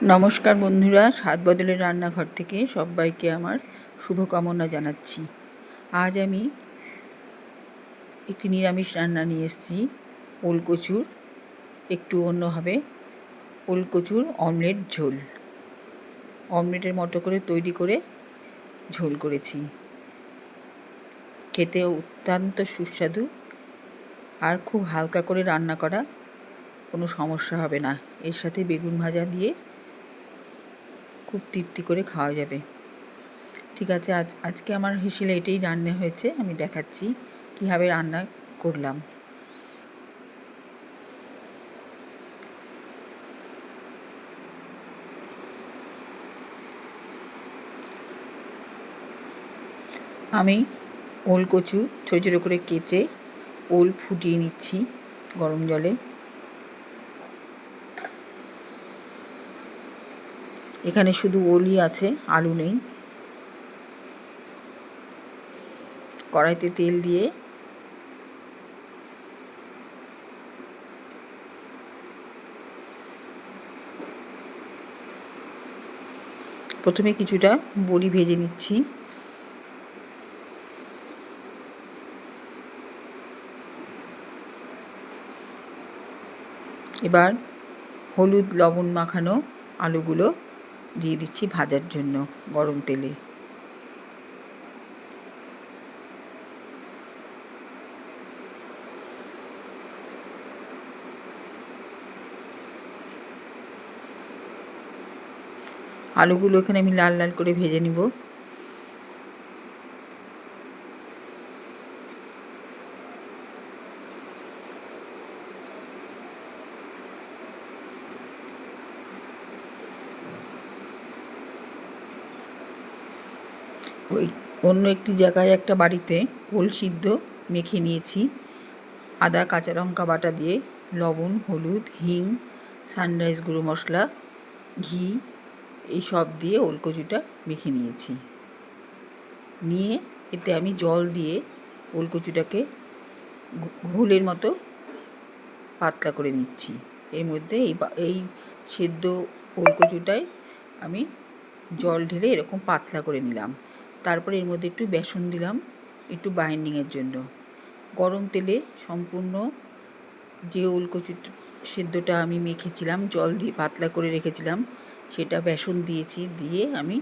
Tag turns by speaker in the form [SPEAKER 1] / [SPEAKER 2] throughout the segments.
[SPEAKER 1] নমস্কার বন্ধুরা, স্বাদ বদলের রান্নাঘর থেকে সবাইকে আমার শুভকামনা জানাচ্ছি। আজ আমি একটি নিরামিষ রান্না নিয়ে এসেছি, ওলকচুর, একটু অন্যভাবে ওলকচুর অমলেট ঝোল। অমলেটের মতো করে তৈরি করে ঝোল করেছি। খেতে অত্যন্ত সুস্বাদু আর খুব হালকা করে রান্না করা কোনো সমস্যা হবে না। এর সাথে বেগুন ভাজা দিয়ে খুব তৃপ্তি করে খাওয়া যাবে। ঠিক আছে, আজ, আজকে আমার হিসেলে এটাই রান্না হয়েছে, আমি দেখাচ্ছি কীভাবে রান্না করলাম। আমি ওল কচু ছোটো ছোটো করে কেটে ওল ফুটিয়ে নিচ্ছি গরম জলে। এখানে শুধু ওলি আছে, আলু নেই। কড়াইতে তেল দিয়ে প্রথমে কিছুটা বড়ি ভেজে নিচ্ছি। এবার হলুদ, লবণ মাখানো আলুগুলো দিয়ে দিচ্ছি ভাজার জন্য গরম তেলে। আলুগুলো এখানে আমি লাল লাল করে ভেজে নিব। অন্য একটি জায়গায় একটা বাড়িতে ওল সিদ্ধ মেখে নিয়েছি। আদা, কাঁচা লঙ্কা বাটা দিয়ে, লবণ, হলুদ, হিং সানরাইজ গুঁড়ো মশলা, ঘি, এই সব দিয়ে ওলকচুটা মেখে নিয়েছি। নিয়ে এতে আমি জল দিয়ে ওল ওলকচুটাকে ঘোলের মতো পাতলা করে নিচ্ছি। এর মধ্যে এই এই সেদ্ধ ওলকচুটায় আমি জল ঢেলে এরকম পাতলা করে নিলাম। তারপরে এর মধ্যে একটু বেসন দিলাম, একটু বাইন্ডিংয়ের জন্য। গরম তেলে সম্পূর্ণ যে ওলকচু সেদ্ধটা আমি মেখেছিলাম, জল দিয়ে পাতলা করে রেখেছিলাম, সেটা বেসন দিয়েছি, দিয়ে আমি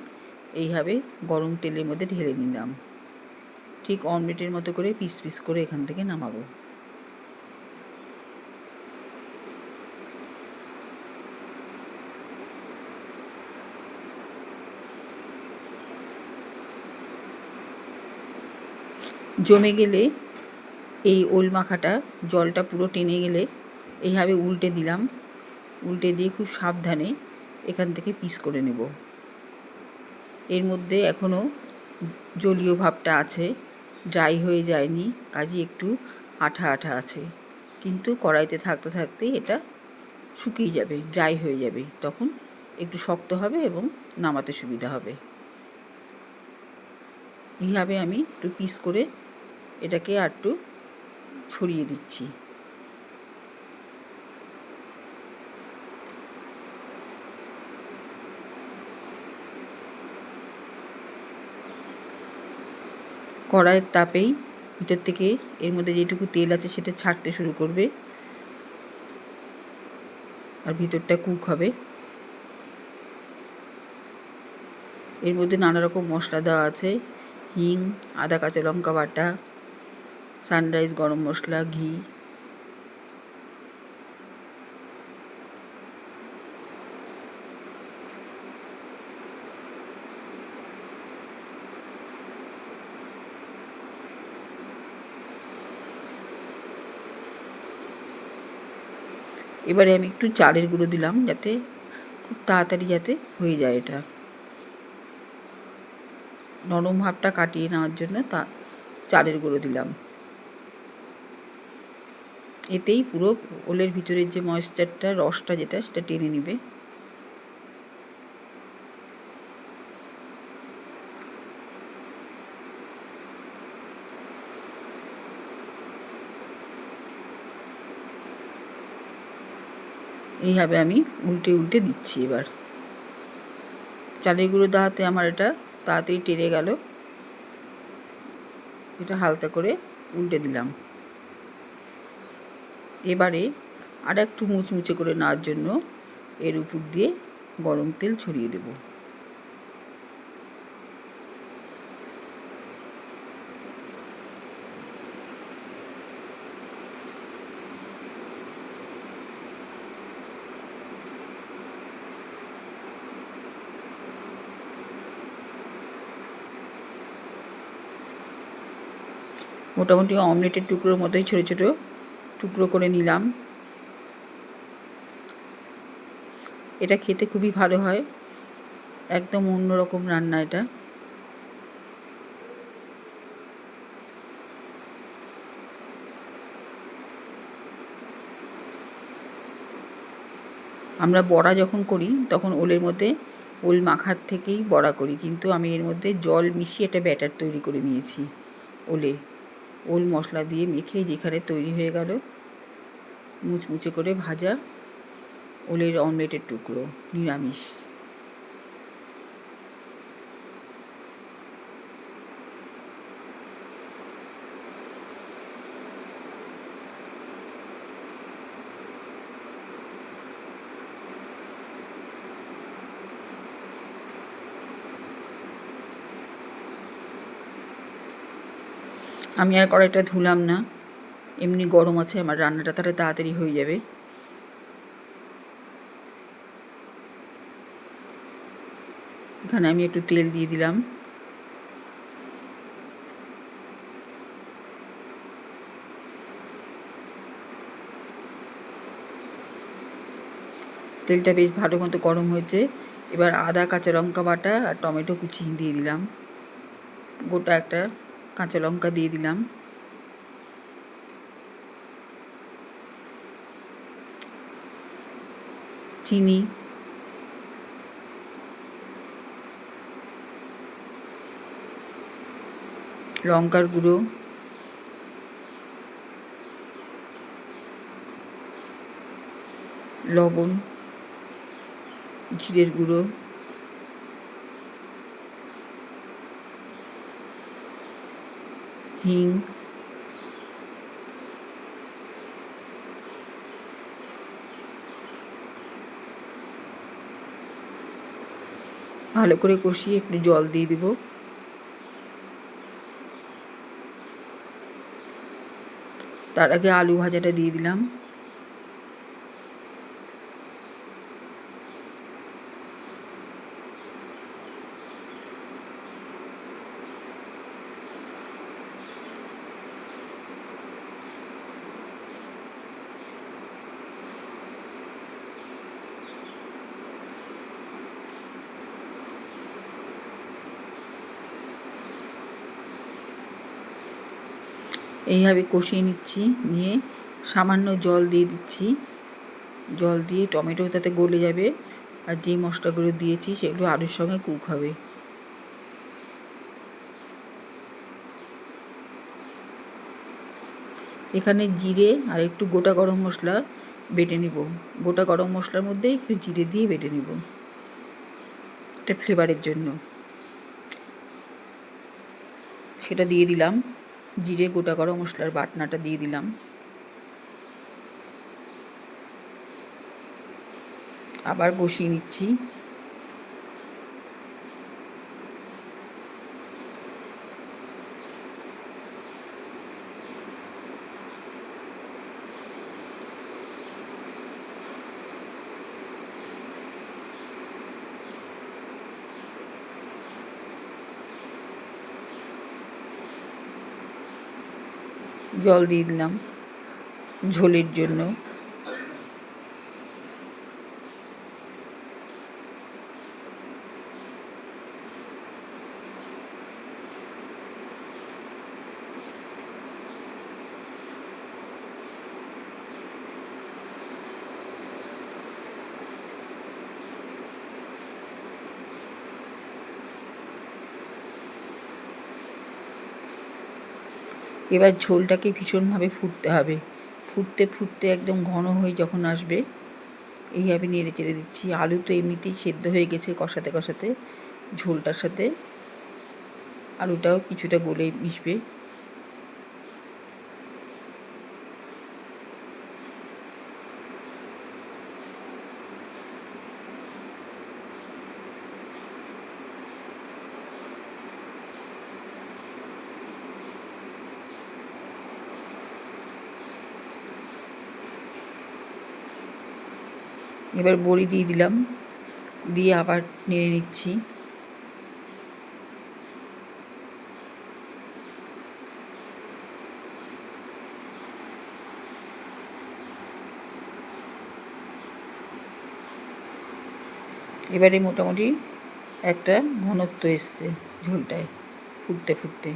[SPEAKER 1] এইভাবে গরম তেলের মধ্যে ঢেলে নিলাম। ঠিক অমলেটের মতো করে পিস পিস করে এখান থেকে নামাবো। জমে গেলে এই ওল মাখাটা, জলটা পুরো টেনে গেলে এইভাবে উল্টে দিলাম। উল্টে দিয়ে খুব সাবধানে এখান থেকে পিস করে নেব। এর মধ্যে এখনও জলীয় ভাবটা আছে। ড্রাই হয়ে যায়নি, কাজে একটু আঠা আঠা আছে। কিন্তু কড়াইতে থাকতে থাকতে এটা শুকিয়ে যাবে, ড্রাই হয়ে যাবে। তখন একটু শক্ত হবে এবং নামাতে সুবিধা হবে। এইভাবে আমি একটু পিস করে এটাকে একটু ছড়িয়ে দিচ্ছি। কড়াইয়ের তাপেই ভিতর থেকে এর মধ্যে যেটুকু তেল আছে সেটা ছাড়তে শুরু করবে। আর ভিতরটা কুক হবে। এর মধ্যে নানা রকম মশলা দেওয়া আছে। হিং, আদা, কাঁচা লঙ্কা বাটা সানরাইজ, গরম মশলা, ঘি। এবারে আমি একটু চালের গুঁড়ো দিলাম যাতে খুব তাড়াতাড়ি যাতে হয়ে যায় এটা। নরম ভাবটা কাটিয়ে নেওয়ার জন্য তা চালের গুঁড়ো দিলাম। এতেই পুরো ওলের ভিতরের যে ময়েশ্চারটা রসটা যেটা, সেটা টেনে নিবে। এইভাবে আমি উল্টে উল্টে দিচ্ছি এবার। চালের গুঁড়ো দেওয়াতে আমার এটা তাড়াতাড়ি টেরে গেল। এটা হালকা করে উল্টে দিলাম। এবারে আর একটু মুচমুচে করে নেওয়ার জন্য এর উপর দিয়ে গরম তেল ছড়িয়ে দেব। মোটামুটি অমলেটের টুকরোর মতোই ছোটো ছোটো টুকরো করে নিলাম। এটা খেতে খুবই ভালো হয়। একদম অন্যরকম রান্না এটা। আমরা বড়া যখন করি, তখন ওলের মধ্যে ওল মাখার থেকেই বড়া করি। কিন্তু আমি এর মধ্যে জল মিশিয়ে একটা ব্যাটার তৈরি করে নিয়েছি ওলে। ওল মশলা দিয়ে মেখে যেখানে তৈরি হয়ে গেল, মুচমুচে করে ভাজা ওলের অমলেটের টুকরো, নিরামিষ। আমি আর কড়াইটা ধুলাম না। এমনি গরম আছে, আমার রান্নাটা তাহলে তাড়াতাড়ি হয়ে যাবে। এখানে আমি একটু তেল দিয়ে দিলাম। তেলটা বেশ ভালো মতো গরম হয়েছে। এবার আদা, কাঁচা লঙ্কা বাটা আর টমেটো কুচি দিয়ে দিলাম। গোটা একটা কাঁচা লঙ্কা দিয়ে দিলাম। চিনি। লঙ্কার গুঁড়ো। লবণ। জিরের গুঁড়ো। হিং ভালো করে কষিয়ে একটু জল দিয়ে দেবো। তার আগে আলু ভাজাটা দিয়ে দিলাম। এইভাবে কষিয়ে নিচ্ছি, নিয়ে সামান্য জল দিয়ে দিচ্ছি। জল দিয়ে টমেটো তাতে গলে যাবে আর যে মশলাগুলো দিয়েছি সেগুলো আলুর সঙ্গে কুক হবে। এখানে জিরে আর একটু গোটা গরম মশলা বেটে নেব। গোটা গরম মশলার মধ্যে একটু জিরে দিয়ে বেটে নেব। এটা ফ্লেভারের জন্য। সেটা দিয়ে দিলাম। জিরে গোটা গরম মশলার বাটনাটা দিয়ে দিলাম। আবার কষিয়ে নিচ্ছি। জল দিয়ে দিলাম ঝোলের জন্য। এবার ঝোলটাকে ভীষণভাবে ফুটতে হবে। ফুটতে ফুটতে একদম ঘন হয়ে যখন আসবে, এইভাবে নেড়ে চেড়ে দিচ্ছি। আলু তো এমনিতেই সেদ্ধ হয়ে গেছে কষাতে কষাতে। ঝোলটার সাথে আলুটাও কিছুটা গলে মিশবে। এবার বড়ি দিয়ে দিলাম, দিয়ে আবার নেড়ে নিচ্ছি। এবারে মোটামুটি একটা ঘনত্ব এসছে ঝোলটায়, ফুটতে ফুটতে।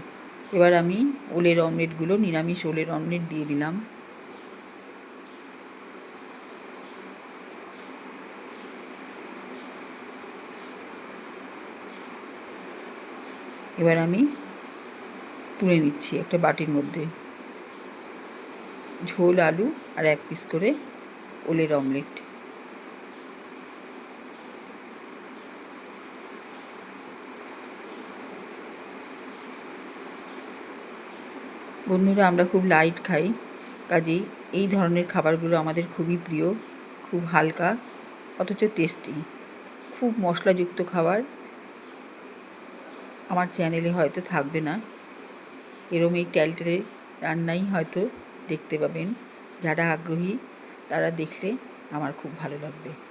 [SPEAKER 1] এবার আমি ওলের অমলেটগুলো, নিরামিষ ওলের অমলেট দিয়ে দিলাম। এবার আমি তুলে নিচ্ছি একটা বাটির মধ্যে। ঝোল, আলু আর এক পিস করে ওলের অমলেট। বন্ধুরা, আমরা খুব লাইট খাই, কাজেই এই ধরনের খাবারগুলো আমাদের খুবই প্রিয়, খুব হালকা, অথচ টেস্টি খুব মশলাযুক্ত খাবার। আমার চ্যানেলে হয়তো থাকবে না। এরম এই ট্যালটেলে রান্নাই হয়তো দেখতে পাবেন। যারা আগ্রহী, তারা দেখলে আমার খুব ভালো লাগবে।